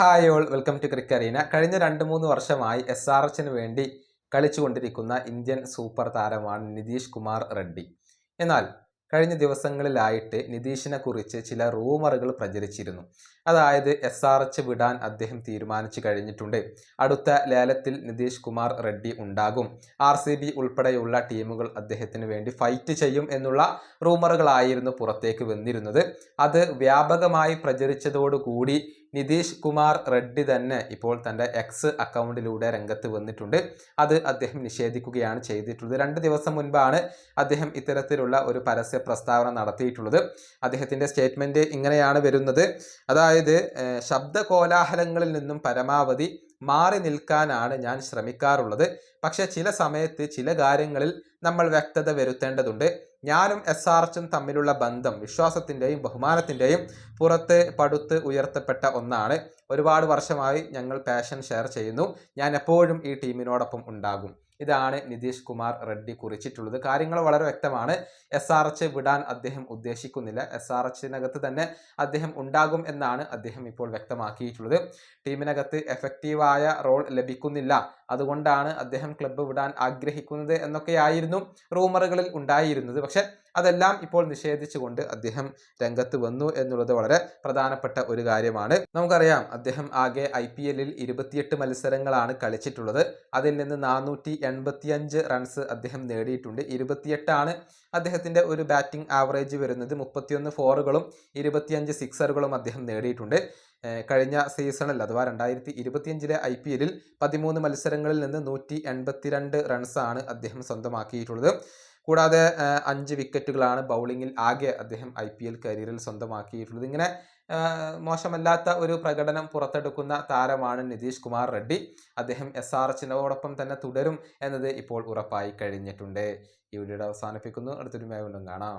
Hi all welcome to cricket arena കഴിഞ്ഞ രണ്ട് മൂന്ന് വർഷമായി എസ് ആർ എച്ചിന് വേണ്ടി കളിച്ചുകൊണ്ടിരിക്കുന്ന ഇന്ത്യൻ സൂപ്പർ താരമാണ് നിതീഷ് കുമാർ റെഡ്ഡി. എന്നാൽ കഴിഞ്ഞ ദിവസങ്ങളിലായിട്ട് നിതീഷിനെ കുറിച്ച് ചില റൂമറുകൾ പ്രചരിച്ചിരുന്നു. അതായത് എസ് ആർ എച്ച് വിടാൻ അദ്ദേഹം തീരുമാനിച്ചു കഴിഞ്ഞിട്ടുണ്ട്. അടുത്ത ലേലത്തിൽ നിതീഷ് കുമാർ റെഡ്ഡി ഉണ്ടാകും. ആർ സി ബി ഉൾപ്പെടെയുള്ള ടീമുകൾ അദ്ദേഹത്തിന് വേണ്ടി ഫൈറ്റ് ചെയ്യും എന്നുള്ള റൂമറുകളായിരുന്നു പുറത്തേക്ക് വന്നിരുന്നത്. അത് വ്യാപകമായി പ്രചരിച്ചതോടുകൂടി നിതീഷ് കുമാർ റെഡ്ഡി തന്നെ ഇപ്പോൾ തന്റെ എക്സ് അക്കൗണ്ടിലൂടെ രംഗത്ത് വന്നിട്ടുണ്ട്. അത് അദ്ദേഹം നിഷേധിക്കുകയാണ് ചെയ്തിട്ടുള്ളത്. രണ്ട് ദിവസം മുൻപാണ് അദ്ദേഹം ഇത്തരത്തിലുള്ള ഒരു പരസ്യ പ്രസ്താവന നടത്തിയിട്ടുള്ളത്. അദ്ദേഹത്തിന്റെ സ്റ്റേറ്റ്മെന്റ് ഇങ്ങനെയാണ് വരുന്നത്. അതായത് ശബ്ദ കോലാഹലങ്ങളിൽ നിന്നും പരമാവധി മാറി നിൽക്കാനാണ് ഞാൻ ശ്രമിക്കാറുള്ളത്. പക്ഷെ ചില സമയത്ത് ചില കാര്യങ്ങളിൽ നമ്മൾ വ്യക്തത വരുത്തേണ്ടതുണ്ട്. ഞാനും എസ് ആർ എച്ചും തമ്മിലുള്ള ബന്ധം വിശ്വാസത്തിന്റെയും ബഹുമാനത്തിന്റെയും പുറത്ത് പടുത്ത് ഉയർത്തപ്പെട്ട ഒന്നാണ്. ഒരുപാട് വർഷമായി ഞങ്ങൾ പാഷൻ ഷെയർ ചെയ്യുന്നു. ഞാൻ എപ്പോഴും ഈ ടീമിനോടൊപ്പം ഉണ്ടാകും. ഇതാണ് നിതീഷ് കുമാർ റെഡ്ഡി കുറിച്ചിട്ടുള്ളത്. കാര്യങ്ങൾ വളരെ വ്യക്തമാണ്. എസ് ആർ എച്ച് വിടാൻ അദ്ദേഹം ഉദ്ദേശിക്കുന്നില്ല. എസ് ആർ എച്ചിനകത്ത് തന്നെ അദ്ദേഹം ഉണ്ടാകും എന്നാണ് അദ്ദേഹം ഇപ്പോൾ വ്യക്തമാക്കിയിട്ടുള്ളത്. ടീമിനകത്ത് എഫക്റ്റീവായ റോൾ ലഭിക്കുന്നില്ല. അതുകൊണ്ടാണ് അദ്ദേഹം ക്ലബ്ബ് വിടാൻ ആഗ്രഹിക്കുന്നത് എന്നൊക്കെയായിരുന്നു റൂമറുകളിൽ ഉണ്ടായിരുന്നത്. പക്ഷെ അതെല്ലാം ഇപ്പോൾ നിഷേധിച്ചുകൊണ്ട് അദ്ദേഹം രംഗത്ത് വന്നു എന്നുള്ളത് വളരെ പ്രധാനപ്പെട്ട ഒരു കാര്യമാണ്. നമുക്കറിയാം അദ്ദേഹം ആകെ ഐ പി എല്ലിൽ ഇരുപത്തിയെട്ട് മത്സരങ്ങളാണ് കളിച്ചിട്ടുള്ളത്. അതിൽ നിന്ന് നാനൂറ്റി എൺപത്തിയഞ്ച് റൺസ് അദ്ദേഹം നേടിയിട്ടുണ്ട്. ഇരുപത്തിയെട്ടാണ് അദ്ദേഹത്തിന്റെ ഒരു ബാറ്റിംഗ് ആവറേജ് വരുന്നത്. മുപ്പത്തിയൊന്ന് ഫോറുകളും ഇരുപത്തിയഞ്ച് സിക്സറുകളും അദ്ദേഹം നേടിയിട്ടുണ്ട്. കഴിഞ്ഞ സീസണിൽ അഥവാ രണ്ടായിരത്തി ഇരുപത്തിയഞ്ചിലെ ഐ പി എല്ലിൽ പതിമൂന്ന് മത്സരങ്ങളിൽ നിന്ന് നൂറ്റി എൺപത്തിരണ്ട് റൺസാണ് അദ്ദേഹം സ്വന്തമാക്കിയിട്ടുള്ളത്. കൂടാതെ അഞ്ച് വിക്കറ്റുകളാണ് ബൗളിങ്ങിൽ ആകെ അദ്ദേഹം ഐ പി എൽ കരിയറിൽ സ്വന്തമാക്കിയിട്ടുള്ളത്. ഇങ്ങനെ മോശമല്ലാത്ത ഒരു പ്രകടനം പുറത്തെടുക്കുന്ന താരമാണ് നിതീഷ് കുമാർ റെഡ്ഡി. അദ്ദേഹം എസ് ആർ എച്ചിനോടൊപ്പം തന്നെ തുടരും എന്നത് ഇപ്പോൾ ഉറപ്പായി കഴിഞ്ഞിട്ടുണ്ട്. ഈ വീഡിയോയുടെ അവസാനിപ്പിക്കുന്നു. അടുത്തൊരു വീണ്ടും കാണാം.